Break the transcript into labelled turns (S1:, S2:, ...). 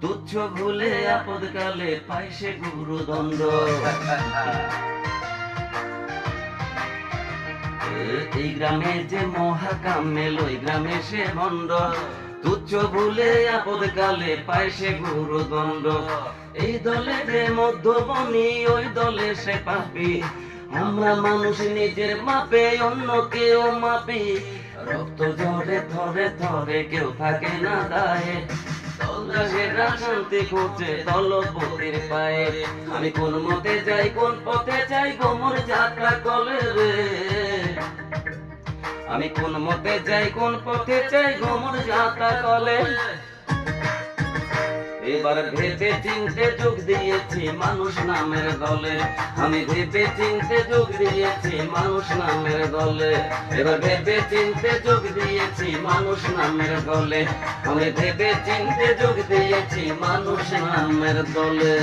S1: তুচ্ছ ভুলে আপদ কালে পাই সে গুরুদণ্ড এই গ্রামে যে মহাকামেল ওই গ্রামে সে ভণ্ড তুচ্ছ ভুলে আপদ কালে পায় সে গুরুদণ্ড এই দলে যে মধ্যবনী ওই দলে সে পাপি। আমরা মানুষ নিজের মাপে, অন্য কেউ মাপি। রক্ত ঝরে থরে থরে কেউ থাকে না দায়ে। আমি কোন মতে যাই, কোন পথে যাই, গোমর যাত্রা কলে রে। আমি কোন মতে যাই, কোন পথে যাই, গোমর যাত্রা কলে। এবার ভেবে চিনতে যোগ দিয়েছি মানুষ নামের দলে। আমি ভেবে চিনতে যোগ দিয়েছি মানুষ নামের দলে। এবার ভেবে চিনতে যোগ দিয়েছি মানুষ নামের দলে। আমি ভেবে চিনতে যোগ দিয়েছি মানুষ নামের দলে।